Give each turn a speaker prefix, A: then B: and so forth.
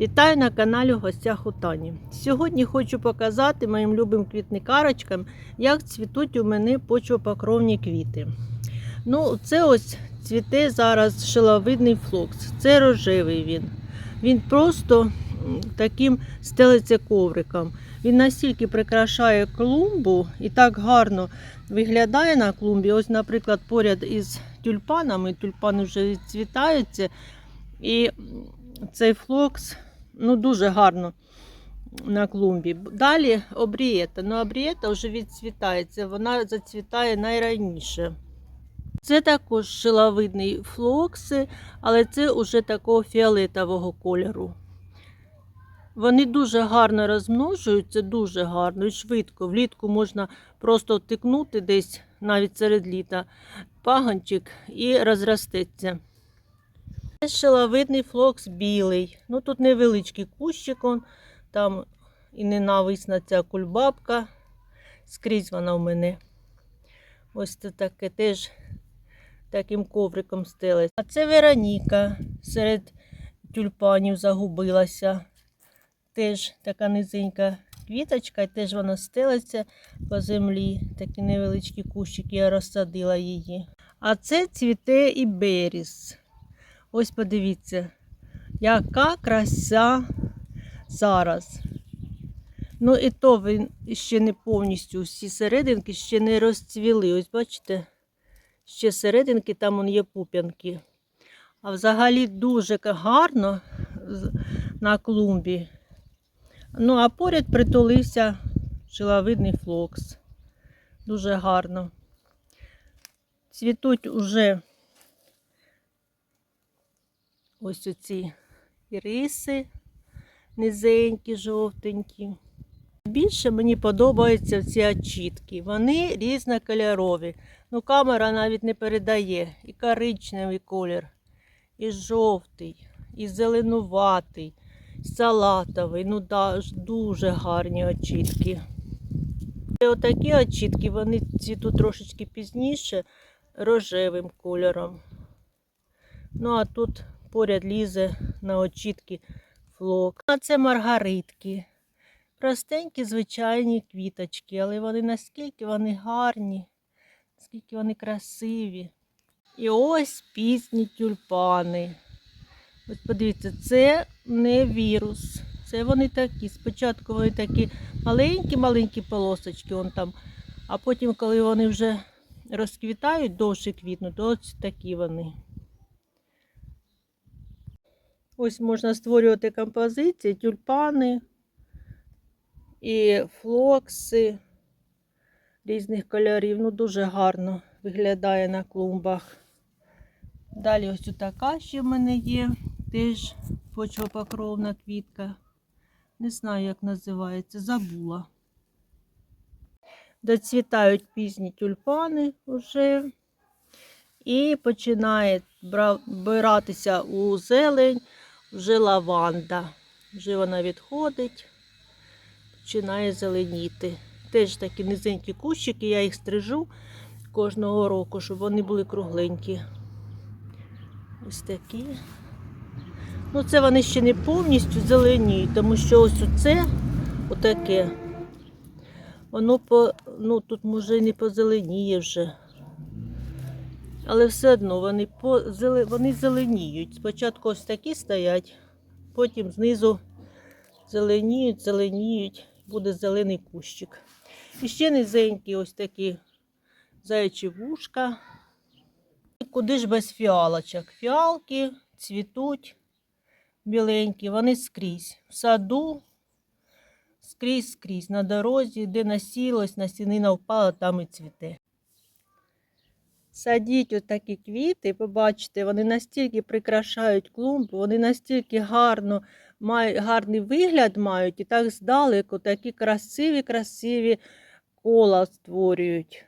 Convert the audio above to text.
A: Вітаю на каналі в гостях у Тані. Сьогодні хочу показати моїм любим квітникарочкам, як цвітуть у мене почвопокровні квіти. Ну, це ось цвіте зараз шиловидний флокс. Це рожевий він. Він просто таким стелиться ковриком. Він настільки прикрашає клумбу і так гарно виглядає на клумбі. Ось, наприклад, поряд із тюльпанами, тюльпани вже відцвітаються. І цей флокс ну, дуже гарно на клумбі. Далі обрієта. Ну, обрієта вже відцвітається, вона зацвітає найраніше. Це також шиловидний флокси, але це вже такого фіолетового кольору. Вони дуже гарно розмножуються, дуже гарно і швидко. Влітку можна просто втикнути десь навіть серед літа пагончик і розростеться. Це шиловидний флокс білий. Ну тут невеличкий кущик, он, там і ненависна ця кульбабка. Скрізь вона в мене. Ось це таке теж таким ковриком стелить. А це Вероніка серед тюльпанів загубилася. Теж така низенька квіточка, і теж вона стелиться по землі. Такі невеличкі кущики, я розсадила її. А це цвіте і беріс. Ось подивіться, яка краса зараз. Ну і то він ще не повністю всі серединки ще не розцвіли. Ось бачите, ще серединки, там вон є пуп'янки. А взагалі дуже гарно на клумбі. Ну, а поряд притулився шиловидний флокс. Дуже гарно. Цвітуть уже ось оці іриси низенькі, жовтенькі. Більше мені подобаються ці очітки. Вони різнокольорові. Ну, камера навіть не передає. І коричневий колір, і жовтий, і зеленуватий, і салатовий. Ну, да, дуже гарні очітки. І отакі очітки, вони цвітуть трошечки пізніше рожевим кольором. Ну, а тут поряд лізе на очітки флок. А це маргаритки. Простенькі, звичайні квіточки, але вони наскільки вони гарні, наскільки вони красиві. І ось пізні тюльпани. Ось подивіться, це не вірус. Це вони такі. Спочатку вони такі маленькі-маленькі полосочки, вон там. А потім, коли вони вже розквітають, довше квітнуть, то ось такі вони. Ось можна створювати композиції, тюльпани і флокси різних кольорів. Ну, дуже гарно виглядає на клумбах. Далі ось така ще в мене є, теж почвопокровна квітка. Не знаю, як називається, забула. Доцвітають пізні тюльпани вже. І починає биратися у зелень вже лаванда. Вже вона відходить, починає зеленіти. Теж такі низенькі кущики, я їх стрижу кожного року, щоб вони були кругленькі. Ось такі. Ну, це вони ще не повністю зеленіють, тому що ось оце отаке. Воно по, ну, тут може і не позеленіє вже. Але все одно вони, по, вони зеленіють. Спочатку ось такі стоять, потім знизу зеленіють, зеленіють, буде зелений кущик. І ще низенькі ось такі заячі вушка. Куди ж без фіалочок? Фіалки цвітуть біленькі, вони скрізь. В саду, скрізь, скрізь, на дорозі, де насілось, насінина впала, там і цвіте. Садіть отакі квіти, побачите, вони настільки прикрашають клумбу, вони настільки гарно мають, гарний вигляд мають і так здалеку такі красиві, красиві кола створюють.